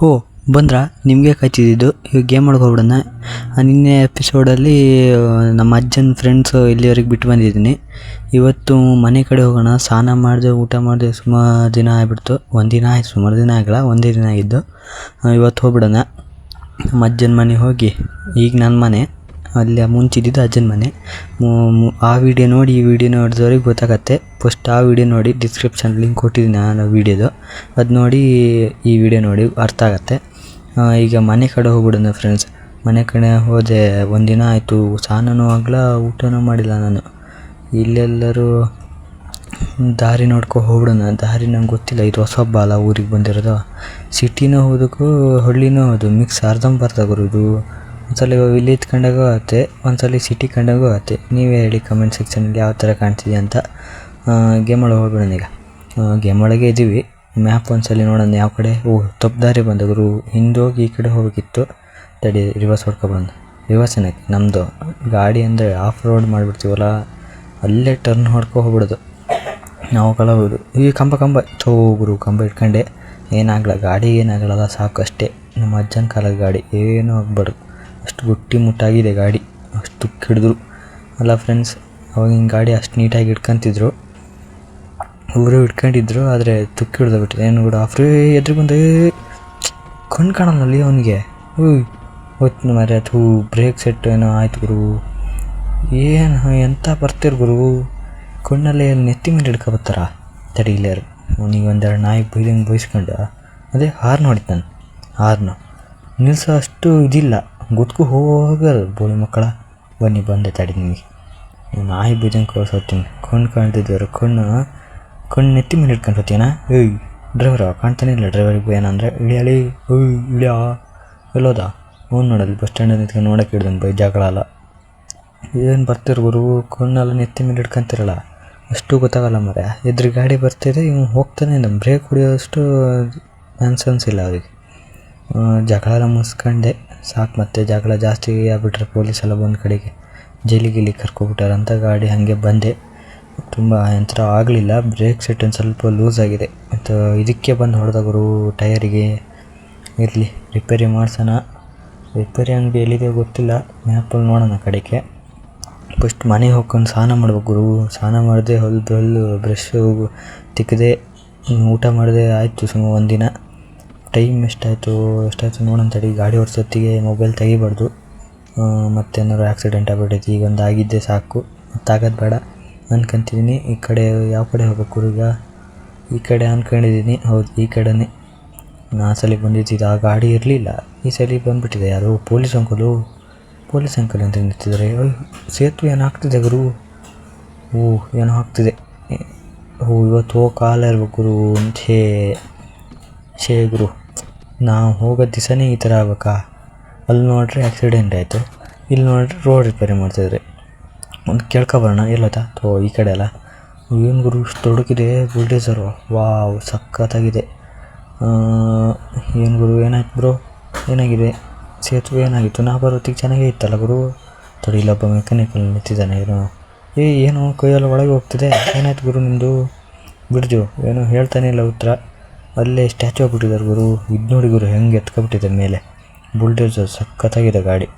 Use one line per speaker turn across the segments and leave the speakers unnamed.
ಹೋ, ಬಂದ್ರಾ? ನಿಮಗೆ ಕಾಯ್ತಿದ್ದಿದ್ದು ಇವಾಗ ಗೇಮ್ ಹೋಗ್ಬಿಡೋಣ ನಿನ್ನೆ ಎಪಿಸೋಡಲ್ಲಿ ನಮ್ಮ ಅಜ್ಜನ ಫ್ರೆಂಡ್ಸು ಇಲ್ಲಿವರೆಗೆ ಬಿಟ್ಟು ಬಂದಿದ್ದೀನಿ. ಇವತ್ತು ಮನೆ ಕಡೆ ಹೋಗೋಣ. ಸ್ನಾನ ಮಾಡಿದೆ, ಊಟ ಮಾಡಿದೆ, ಸುಮಾರು ದಿನ ಆಗಿಬಿಡ್ತು. ಒಂದಿನ ದಿನ ಆಯ್ತು, ಸುಮಾರು ದಿನ ಆಗಲ್ಲ, ಒಂದೇ ದಿನ ಆಗಿದ್ದು. ಇವತ್ತು ಹೋಗ್ಬಿಡೋಣ. ನಮ್ಮ ಅಜ್ಜನ ಮನೆ ಹೋಗಿ. ಈಗ ನನ್ನ ಮನೆ. ಅಲ್ಲಿ ಮುಂಚಿದ್ದಿದ್ದು ಅಜ್ಜನ ಮನೆ. ಆ ವಿಡಿಯೋ ನೋಡಿ, ಈ ವಿಡಿಯೋ ನೋಡಿದವ್ರಿಗೆ ಗೊತ್ತಾಗತ್ತೆ. ಫಸ್ಟ್ ಆ ವಿಡಿಯೋ ನೋಡಿ ಡಿಸ್ಕ್ರಿಪ್ಷನ್ ಲಿಂಕ್ ಕೊಟ್ಟಿದ್ದೀನಿ ನಾನು ವಿಡಿಯೋದು ಅದು ನೋಡಿ ಈ ವಿಡಿಯೋ ನೋಡಿ, ಅರ್ಥ ಆಗತ್ತೆ. ಈಗ ಮನೆ ಕಡೆ ಹೋಗ್ಬಿಡೋಣ ಫ್ರೆಂಡ್ಸ್ ಮನೆ ಕಡೆ ಹೋದೆ, ಒಂದಿನ ಆಯಿತು. ಸ್ನಾನನೂ ಆಗಲ್ಲ ಊಟನೂ ಮಾಡಿಲ್ಲ ನಾನು. ಇಲ್ಲೆಲ್ಲರೂ ದಾರಿ ನೋಡ್ಕೊ ಹೋಗ್ಬಿಡೋಣ. ದಾರಿ ನಂಗೆ ಗೊತ್ತಿಲ್ಲ. ಇದು ಹೊಸ ಹಬ್ಬ ಅಲ್ಲ ಊರಿಗೆ ಬಂದಿರೋದು. ಸಿಟಿನೂ ಹೋದಕ್ಕೂ ಹಳ್ಳಿನೂ ಹೋದು. ಮಿಕ್ಸ್ ಅರ್ಧಂಬರ್ಧ ಬರೋದು. ಒಂದ್ಸಲ ವಿಲೇಜ್ ಕಂಡಾಗೂ ಆಗುತ್ತೆ, ಒಂದ್ಸಲ ಸಿಟಿ ಕಂಡಾಗೂ ಆಗುತ್ತೆ. ನೀವೇ ಹೇಳಿ ಕಮೆಂಟ್ ಸೆಕ್ಷನಲ್ಲಿ ಯಾವ ಥರ ಕಾಣ್ತಿದೆ ಅಂತ. ಗೇಮ್ ಒಳಗೆ ಹೋಗ್ಬಿಡೋಣ ಈಗ. ಗೇಮ್ ಒಳಗೆ ಇದ್ದೀವಿ ಮ್ಯಾಪ್ ಒಂದ್ಸಲ ನೋಡೋಣ ಯಾವ ಕಡೆ. ಓ ತಪ್ಪು ದಾರಿ ಹಿಂದೋಗಿ ಈ ಕಡೆ ಹೋಗ್ಬೇಕಿತ್ತು. ತಡಿ ರಿವರ್ಸ್ ಹೊಡ್ಕೊಬಂದು ರಿವರ್ಸ್ ಏನಕ್ಕೆ ನಮ್ಮದು ಗಾಡಿ ಅಂದರೆ ಆಫ್ ರೋಡ್ ಮಾಡಿಬಿಡ್ತೀವಲ್ಲ, ಅಲ್ಲೇ ಟರ್ನ್ ಹೊಡ್ಕೊ ಹೋಗ್ಬಿಡೋದು. ನಾವು ಕಳಬೋದು ಈ ಕಂಬ ಕಂಬ. ಚೋಗ್ರು ಗುರು, ಕಂಬ ಇಟ್ಕೊಂಡೆ. ಏನಾಗಲ್ಲ ಗಾಡಿ ಏನಾಗಲ್ಲ ಸಾಕು ಅಷ್ಟೇ ನಮ್ಮ ಅಜ್ಜನ ಕಾಲದ ಗಾಡಿ. ಏನೂ ಆಗ್ಬಾರ್ದು. ಅಷ್ಟು ಗುಟ್ಟಿ ಮುಟ್ಟಾಗಿದೆ ಗಾಡಿ. ಅಷ್ಟು ಹಿಡಿದ್ರು ಅಲ್ಲ ಫ್ರೆಂಡ್ಸ್ ಅವಾಗಿನ ಗಾಡಿ ಅಷ್ಟು ನೀಟಾಗಿ ಇಟ್ಕೊಂತಿದ್ರು. ಇವರು ಇಟ್ಕೊಂಡಿದ್ರು, ಆದರೆ ತುಕ್ಕು ಹಿಡ್ದು ಬಿಟ್ಟಿದೆ. ಏನು ಕೂಡ ಆಫ್ರಿ ಎದ್ರಿಗೆ ಬಂದು ಕಣ್ಣು ಕಾಣಲ್ಲ ಅಲ್ಲಿ ಅವನಿಗೆ. ಹ್ಞೂ ಹೊತ್ತು ಮರೆ ಥೂ ಬ್ರೇಕ್ ಸೆಟ್ ಏನೋ ಆಯ್ತು ಗುರು. ಏನು ಎಂಥ ಬರ್ತೀರ ಗುರು? ಕಣ್ಣಲ್ಲಿ ನೆತ್ತಿ ಮೇಲೆ ಹಿಡ್ಕೊಬತ್ತಾರ? ತಡಿ ಇಲ್ಲಾರು ಅವನಿಗೆ ಒಂದೆರಡು ನಾಯಿ ಬೈದಂಗೆ ಬೈಸ್ಕೊಂಡು ಅದೇ ಹಾರ್ನ್ ಹೊಡಿತಾನೆ. ಹಾರ್ನು. ನಿಲ್ಸೋ ಅಷ್ಟು ಇದಿಲ್ಲ. ಗುದ್ಕು ಹೋಗಲ್ಲ ಬೋಳಿ ಮಕ್ಕಳ. ಬನ್ನಿ, ಬಂದೆ ತಡಿ ನಿಮಗೆ. ನಾಯಿ ಬೀಜಂಗೆ ಕಳ್ಸೋತೀನಿ ಕಣ್ಣು ಕಾಣ್ತಿದ್ದವರು ಕಣ್ಣು. ಕಣ್ಣು ನೆತ್ತಿ ಮೇಲೆ ಹೋಗ್ತೀಯನ ಏಯ್, ಡ್ರೈವರ ಕಾಣ್ತಾನೆ ಇಲ್ಲ. ಡ್ರೈವರಿಗೆ ಏನಂದರೆ ಇಳಿಯಲಿ ಏಯ್, ಇಳಿಯ. ಎಲ್ಲೋದ? ಹ್ಞೂ ನೋಡಲ್ಲಿ, ಬಸ್ ಸ್ಟ್ಯಾಂಡಲ್ಲಿ ನಿಂತ್ಕೊಂಡು ನೋಡಕ್ಕೆ ಹಿಡ್ದನ್ ಬೈ ಜಗಳ ಅಲ್ಲ. ಏನು ಬರ್ತಿರ್ಬೋರು ಕಣ್ಣೆಲ್ಲ ನೆತ್ತಿ ಮೇಲೆ ಹಿಡ್ಕೊಂತಿರಲ್ಲ ಅಷ್ಟು ಗೊತ್ತಾಗಲ್ಲ ಮರೆ ಎದುರು ಗಾಡಿ ಬರ್ತಿದೆ, ಇವ್ನು ಹೋಗ್ತಾನೆ ನಮ್ಮ ಬ್ರೇಕ್ ಹೊಡಿಯೋಷ್ಟು ಅನ್ಸನ್ಸಿಲ್ಲ ಅವ್ರಿಗೆ. ಜಗಳ ಮುಗಿಸ್ಕೊಂಡೆ ಸಾಕು ಮತ್ತೆ ಜಗಳ ಜಾಸ್ತಿ ಆಗ್ಬಿಟ್ರೆ ಪೊಲೀಸ್ ಎಲ್ಲ ಬಂದ ಕಡೆಗೆ ಜೈಲಿಗೆ ಗಿಲಿ ಕರ್ಕೊಬಿಟ್ಟಾರಂತ ಗಾಡಿ ಹಾಗೆ ಬಂದೆ. ತುಂಬ ಯಂತ್ರ ಆಗಲಿಲ್ಲ. ಬ್ರೇಕ್ ಸೆಟ್ ಒಂದು ಸ್ವಲ್ಪ ಲೂಸ್ ಆಗಿದೆ. ಮತ್ತು ಇದಕ್ಕೆ ಬಂದು ಹೊಡೆದ ಗುರು ಟಯರಿಗೆ ಇರಲಿ ರಿಪೇರಿ ಮಾಡ್ಸೋಣ. ರಿಪೇರಿ ಅಂಗಡಿ ಎಲ್ಲಿದೆ ಗೊತ್ತಿಲ್ಲ. ಮ್ಯಾಪಲ್ಲಿ ನೋಡೋಣ ಕಡೆಗೆ. ಫಸ್ಟ್ ಮನೆಗೆ ಹೋಗ್ಕೊಂಡು ಸ್ನಾನ ಮಾಡ್ಬೇಕು ಗುರು. ಸ್ನಾನ ಮಾಡಿದೆ ಹೊಲ್ದು ಹೊಲ್ದು ಬ್ರಷ್ಷು ತಿಕ್ಕದೆ ಊಟ ಮಾಡಿದೆ ಆಯಿತು ಸುಮ್ಮ ಒಂದಿನ. ಟೈಮ್ ಎಷ್ಟಾಯಿತು ಎಷ್ಟಾಯಿತು ನೋಡೋಣ ತಡಿ. ಗಾಡಿ ಓಡಿಸೋತ್ತಿಗೆ ಮೊಬೈಲ್ ತೆಗಿಬಾರ್ದು. ಮತ್ತೇನಾದ್ರು ಆಕ್ಸಿಡೆಂಟ್ ಆಗ್ಬಿಟ್ಟೈತಿ ಈಗ ಒಂದು ಆಗಿದ್ದೆ ಸಾಕು. ಮತ್ತಾಗೋದು ಬೇಡ. ಅನ್ಕೊಂತಿದ್ದೀನಿ ಈ ಕಡೆ ಯಾವ ಕಡೆ ಹೋಗ್ಬೇಕು ಈಗ? ಈ ಕಡೆ ಅಂದ್ಕೊಂಡಿದ್ದೀನಿ ಹೌದು, ಈ ಕಡೆನೇ. ನಾ ಸಲ ಬಂದಿದ್ದಿದ್ದು ಆ ಗಾಡಿ ಇರಲಿಲ್ಲ. ಈ ಸಲ ಬಂದುಬಿಟ್ಟಿದೆ ಯಾರು ಪೊಲೀಸ್ ಅಂಕಲು. ಪೊಲೀಸ್ ಅಂಕಲ್ ಅಂತ ನಿಂತಿದ್ದಾರೆ. ಸೇತುವೆ ಏನೋ ಆಗ್ತಿದೆ ಗುರು? ಓ, ಏನೋ ಆಗ್ತಿದೆ. ಓ, ಇವತ್ತು ಹೋಗಿ ಕಾಲ ಇರ್ಬೇಕು ಗುರು. ಛೇ ಛೇ ಗುರು ನಾವು ಹೋಗೋ ದಿವಸನೇ ಈ ಥರ ಆಗ್ಬೇಕಾ? ಅಲ್ಲಿ ನೋಡ್ರಿ ಆಕ್ಸಿಡೆಂಟ್ ಆಯಿತು. ಇಲ್ಲಿ ನೋಡ್ರಿ ರೋಡ್ ರಿಪೇರಿ ಮಾಡ್ತಿದ್ರೆ. ಒಂದು ಕೇಳ್ಕೊಬರೋಣ ಎಲ್ಲೋತಾ? ತೋ, ಈ ಕಡೆ ಅಲ್ಲ. ಏನು ಗುರು, ಇಷ್ಟು ದೊಡ್ಡಗಿದೆ ಬುಲ್ಡೇಸರು ವಾವ್, ಸಖತ್ತಾಗಿದೆ. ಏನು ಗುರು, ಏನಾಯ್ತು ಬ್ರೋ? ಏನಾಗಿದೆ? ಸೇತುವೆ ಏನಾಗಿತ್ತು? ನಾ ಬರೋತ್ತಿಗೆ ಚೆನ್ನಾಗೇ ಇತ್ತಲ್ಲ ಗುರು? ತೊಡಿ, ಇಲ್ಲೊಬ್ಬ ಮೆಕ್ಯಾನಿಕಲ್ ನಿಂತಿದ್ದಾನೆ ಏನೋ ಏ, ಏನು ಕೈಯೆಲ್ಲ ಒಳಗೆ ಹೋಗ್ತಿದೆ? ಏನಾಯ್ತು ಗುರು ನಿಮ್ಮದು ಬಿಡ್ಜು, ಏನು ಹೇಳ್ತಾನೆ ಇಲ್ಲ ಉತ್ತರ. ಅಲ್ಲೇ ಸ್ಟ್ಯಾಚು ಹಾಕ್ಬಿಟ್ಟಿದ್ದಾರೆ ಗುರು. ಇದು ನೋಡಿ ಗುರು ಹೆಂಗೆ ಎತ್ಕೊಬಿಟ್ಟಿದೆ ಮೇಲೆ. ಬುಲ್ಡೇಸರ್ ಸಖತ್ತಾಗಿದೆ ಗಾಡಿ.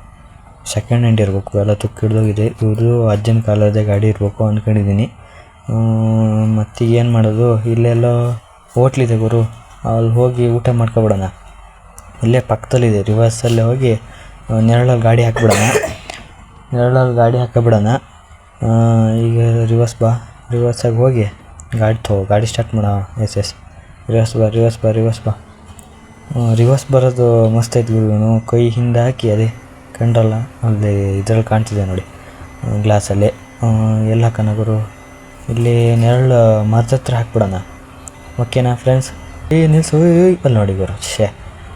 ಸೆಕೆಂಡ್ ಹ್ಯಾಂಡ್ ಇರಬೇಕು, ಎಲ್ಲ ತುಕ್ಕು ಹಿಡ್ದೋಗಿದೆ. ಇವ್ರದ್ದು ಅಜ್ಜನ ಕಾಲದ ಗಾಡಿ ಇರಬೇಕು ಅಂದ್ಕೊಂಡಿದ್ದೀನಿ ಮತ್ತು ಏನು ಮಾಡೋದು? ಇಲ್ಲೆಲ್ಲ ಹೋಟ್ಲಿದೆ ಗುರು. ಅಲ್ಲಿ ಹೋಗಿ ಊಟ ಮಾಡ್ಕೊಬಿಡೋಣ. ಇಲ್ಲೇ ಪಕ್ಕದಲ್ಲಿದೆ ರಿವರ್ಸಲ್ಲೇ ಹೋಗಿ ನೆರಳಲ್ಲಿ ಗಾಡಿ ಹಾಕ್ಬಿಡೋಣ. ನೆರಳಲ್ಲಿ ಗಾಡಿ ಹಾಕಿಬಿಡೋಣ ಈಗ ರಿವರ್ಸ್ ಬಾ. ರಿವರ್ಸಾಗಿ ಹೋಗಿ ಗಾಡಿ ತಗೋ, ಗಾಡಿ ಸ್ಟಾರ್ಟ್ ಮಾಡೋ, ಎಸ್ ಎಸ್. ರಿವರ್ಸ್ ಬಾ ರಿವರ್ಸ್ ಬಾ ರಿವರ್ಸ್ ಬಾ ರಿವರ್ಸ್ ಬರೋದು ಮಸ್ತ್ ಐತೆ ಗುರು. ಕೈ ಹಿಂದೆ ಹಾಕಿ ಅದೇ ಕಂಡ್ರಲ್ಲ ಅಲ್ಲಿ ಇದ್ರಲ್ಲಿ ಕಾಣ್ತಿದೆ ನೋಡಿ. ಗ್ಲಾಸಲ್ಲಿ ಎಲ್ಲ ಹಾಕೋಣ ಗುರು. ಇಲ್ಲಿ ನೆರಳು ಮರದ ಹತ್ರ ಹಾಕ್ಬಿಡೋಣ. ಓಕೆನಾ ಫ್ರೆಂಡ್ಸ್ ಏ, ನಿಲ್ಸು ಅಲ್ಲಿ ನೋಡಿ ಗುರು. ಶೇ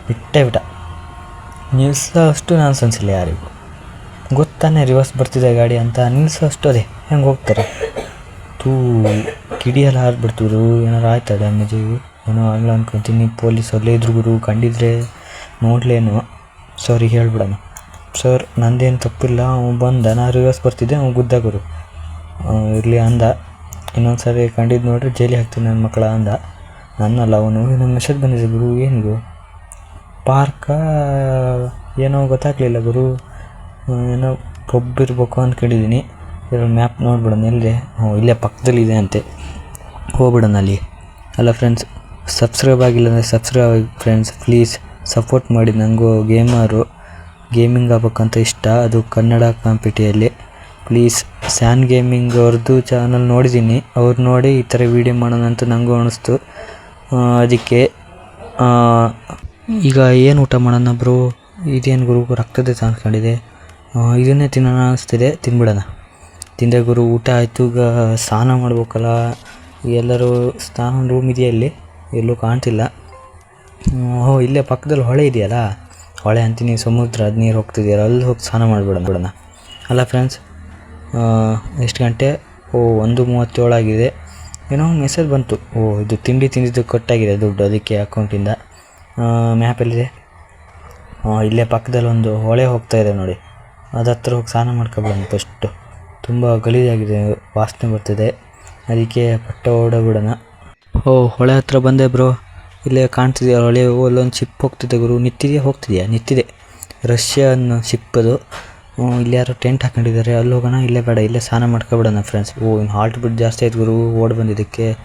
ಬಿಟ್ಟೆ ಬಿಟ್ಟ. ನಿಲ್ಸೋ ಅಷ್ಟು ನಾನು ಸನ್ಸಿಲ್ಲ ಯಾರಿಗೂ. ಗೊತ್ತಾನೆ ರಿವರ್ಸ್ ಬರ್ತಿದೆ ಗಾಡಿ ಅಂತ. ನಿಲ್ಸೋ ಅಷ್ಟು ಅದೇ, ಹೆಂಗೆ ಹೋಗ್ತಾರೆ? ತೂ ಕಿಡಿಯೆಲ್ಲ ಹಾರ್ಬಿಡ್ತಿದ್ರು ಏನಾರು ಆಯ್ತಾ ಡ್ಯಾಮೇಜು ಏನೋ ಆಗಲ್ಲ ಅನ್ಕೊತೀನಿ ಪೊಲೀಸ್ ಅಲ್ಲೇ ಇದ್ರು ಗುರು ಕಂಡಿದ್ರೆ ನೋಡ್ಲೇನು. ಸಾರಿ, ಹೇಳ್ಬಿಡೋಣ. ಸರ್, ನಂದೇನು ತಪ್ಪಿಲ್ಲ. ಅವ್ನು ಬಂದ, ನಾ ರಿವರ್ಸ್ ಬರ್ತಿದ್ದೆ ಅವ್ನು ಗುದ್ದ ಗುರು ಇರಲಿ ಅಂದ. ಇನ್ನೊಂದು ಸಾರಿ ಕಂಡಿದ್ದು ನೋಡ್ರಿ, ಜೈಲಿಗೆ ಹಾಕ್ತೀನಿ ನನ್ನ ಮಕ್ಕಳ ಅಂದ. ನನ್ನಲ್ಲ ಅವನು. ನನ್ನ ಮೆಸೇಜ್ ಬಂದಿದೆ ಗುರು, ಏನು ಗುರು? ಪಾರ್ಕ ಏನೋ ಗೊತ್ತಾಗಲಿಲ್ಲ ಗುರು. ಏನೋ ಕೊಬ್ಬಿರ್ಬೇಕು ಅಂದ್ಕೊಂಡಿದ್ದೀನಿ ಇರೋ ಮ್ಯಾಪ್ ನೋಡ್ಬಿಡೋಣ ಎಲ್ಲಿದೆ ಹ್ಞೂ ಇಲ್ಲೇ ಪಕ್ಕದಲ್ಲಿದೆ ಅಂತೆ. ಹೋಗ್ಬಿಡೋಣ ಅಲ್ಲಿ. ಅಲ್ಲ ಫ್ರೆಂಡ್ಸ್ ಸಬ್ಸ್ಕ್ರೈಬ್ ಆಗಿಲ್ಲ ಅಂದರೆ ಸಬ್ಸ್ಕ್ರೈಬ್ ಆಗಿ ಫ್ರೆಂಡ್ಸ್ ಪ್ಲೀಸ್ ಸಪೋರ್ಟ್ ಮಾಡಿ. ನನಗೂ ಗೇಮರು ಗೇಮಿಂಗ್ ಆಗ್ಬೇಕಂತ ಇಷ್ಟ. ಅದು ಕನ್ನಡ ಕಾಂಪಿಟಿಯಲ್ಲಿ. ಪ್ಲೀಸ್ ಸ್ಯಾನ್ ಗೇಮಿಂಗ್ ಅವ್ರದ್ದು ಚಾನಲ್ ನೋಡಿದ್ದೀನಿ. ಅವ್ರು ನೋಡಿ ಈ ಥರ ವೀಡಿಯೋ ಮಾಡೋಣ ಅಂತ ನನಗೂ ಅನಿಸ್ತು. ಅದಕ್ಕೆ ಈಗ ಏನು ಊಟ ಮಾಡೋಣ ಬ್ರೋ? ಇದೇನು ಗುರು ರಕ್ತದ ಅನ್ಕೊಂಡಿದೆ ಆ, ಇದನ್ನೇ ತಿನ್ನೋಣ ಅನಿಸ್ತಿದೆ. ತಿನ್ಬಿಡೋಣ. ತಿಂದೆ ಗುರು ಊಟ ಆಯಿತು. ಈಗ ಸ್ನಾನ ಮಾಡ್ಬೇಕಲ್ಲ. ಎಲ್ಲರೂ ಸ್ನಾನ ರೂಮ್ ಇದೆಯಾ ಇಲ್ಲಿ ಎಲ್ಲೂ ಕಾಣ್ತಿಲ್ಲ. ಓ ಇಲ್ಲೇ ಪಕ್ಕದಲ್ಲಿ ಹೊಳೆ ಇದೆಯಲ್ಲ? ಹೊಳೆ ಅಂತೀನಿ ಸಮುದ್ರ, ಅದು ನೀರು ಹೋಗ್ತಿದೆಯಲ್ಲ, ಅಲ್ಲಿ ಹೋಗಿ ಸ್ನಾನ ಮಾಡಿಬಿಡೋಣ, ಬಿಡೋಣ. ಅಲ್ಲ ಫ್ರೆಂಡ್ಸ್ ಎಷ್ಟು ಗಂಟೆ? ಓ, ಒಂದು ಮೂವತ್ತೇಳಾಗಿದೆ ಏನೋ ಮೆಸೇಜ್ ಬಂತು. ಓ, ಇದು ತಿಂಡಿ ತಿಂದಿದ್ದು ಕೊಟ್ಟಾಗಿದೆ ದುಡ್ಡು ಅದಕ್ಕೆ ಅಕೌಂಟಿಂದ ಮ್ಯಾಪಲ್ಲಿದೆ ಇಲ್ಲೇ ಪಕ್ಕದಲ್ಲಿ ಒಂದು ಹೊಳೆ ಹೋಗ್ತಾ ಇದೆ ನೋಡಿ. ಅದು ಹತ್ರ ಹೋಗಿ ಸ್ನಾನ ಮಾಡ್ಕೊಬಿಡೋಣ ಫಸ್ಟು ತುಂಬ ಗಲೀಜಾಗಿದೆ, ವಾಸನೆ ಬರ್ತಿದೆ. ಅದಕ್ಕೆ ಪಟ್ಟ ಓಡಬಿಡೋಣ ಓ, ಹೊಳೆ ಹತ್ರ ಬಂದೆ ಬ್ರೋ. ಇಲ್ಲೇ ಕಾಣ್ತಿದೆಯಾ ಹೊಳೆ? ಅಲ್ಲೊಂದು ಶಿಪ್ ಹೋಗ್ತಿದೆ ಗುರು. ನಿಂತಿದೆಯಾ? ಹೋಗ್ತಿದೆಯಾ? ನಿಂತಿದೆ. ರಷ್ಯನ್ ಶಿಪ್ ಅದು. ಇಲ್ಲಿ ಯಾರೋ ಟೆಂಟ್ ಹಾಕೊಂಡಿದ್ದಾರೆ. ಅಲ್ಲಿ ಹೋಗೋಣ? ಇಲ್ಲೇ ಬೇಡ, ಇಲ್ಲೇ ಸ್ನಾನ ಮಾಡ್ಕೊಬಿಡೋಣ ಫ್ರೆಂಡ್ಸ್ ಓ, ಇನ್ನು ಹಾಲ್ಟ್ ಬಿಟ್ಟು ಜಾಸ್ತಿ ಆಯ್ತು ಗುರು. ಓಡ್ ಬಂದಿದ್ದಕ್ಕೆ.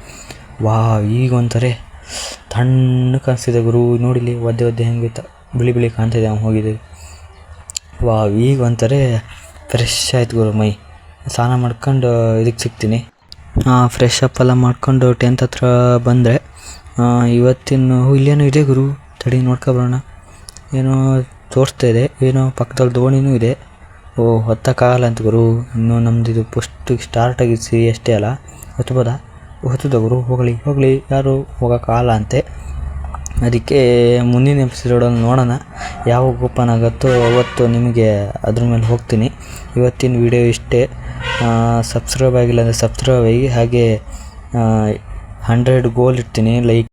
ವಾ ಈಗ ಒಂಥರ ತಣ್ಣಗೆ ಕಾಣಿಸ್ತಿದೆ ಗುರು. ನೋಡಿಲಿ ಒದ್ದೆ ಒದ್ದೆ ಹೆಂಗೆ ಬಿಳಿ ಬಿಳಿ ಕಾಣ್ತಿದೆ ಅವ್ನು ಹೋಗಿದ್ದೆ. ವಾ ಈಗ ಒಂಥರೇ ಫ್ರೆಶ್ ಆಯ್ತು ಗುರು ಮೈ. ಸ್ನಾನ ಮಾಡ್ಕೊಂಡು ಇದಕ್ಕೆ ಸಿಗ್ತೀನಿ. ಫ್ರೆಶ್ ಅಪ್ ಎಲ್ಲ ಮಾಡ್ಕೊಂಡು ಟೆಂತ್ ಹತ್ರ ಬಂದರೆ ಇವತ್ತಿನ ಇಲ್ಲೇನೂ ಇದೆ ಗುರು. ತಡಿ ನೋಡ್ಕೊಬರೋಣ ಏನೋ ತೋರಿಸ್ತಾ ಇದೆ. ಏನೋ ಪಕ್ಕದಲ್ಲಿ ದೋಣಿನೂ ಇದೆ. ಓ ಹೊತ್ತಕ್ಕಾಗಲ್ಲ ಅಂತ ಗುರು. ಇನ್ನೂ ನಮ್ದು ಇದು ಫಸ್ಟ್ ಸ್ಟಾರ್ಟ್ ಸಿ ಅಷ್ಟೇ ಅಲ್ಲ. ಹೊತ್ಬೋದಾ? ಹೊತ್ತದ ಗುರು. ಹೋಗಲಿ ಹೋಗಲಿ. ಯಾರು ಹೋಗೋಕ್ಕಾಗಲ್ಲ ಅಂತೆ. ಅದಕ್ಕೆ ಮುಂದಿನ ಎಪಿಸೋಡಲ್ಲಿ ನೋಡೋಣ. ಯಾವಾಗ ಓಪನ್ ಆಗುತ್ತೋ ಅವತ್ತು ನಿಮಗೆ ಅದ್ರ ಮೇಲೆ ಹೋಗ್ತೀನಿ. ಇವತ್ತಿನ ವಿಡಿಯೋ ಇಷ್ಟೇ. ಸಬ್ಸ್ಕ್ರೈಬ್ ಆಗಿಲ್ಲ ಅಂದರೆ ಸಬ್ಸ್ಕ್ರೈಬ್ ಆಗಿ, ಹಾಗೆ ಹಂಡ್ರೆಡ್ ಗೋಲ್ ಇಡ್ತೀನಿ ಲೈಕ್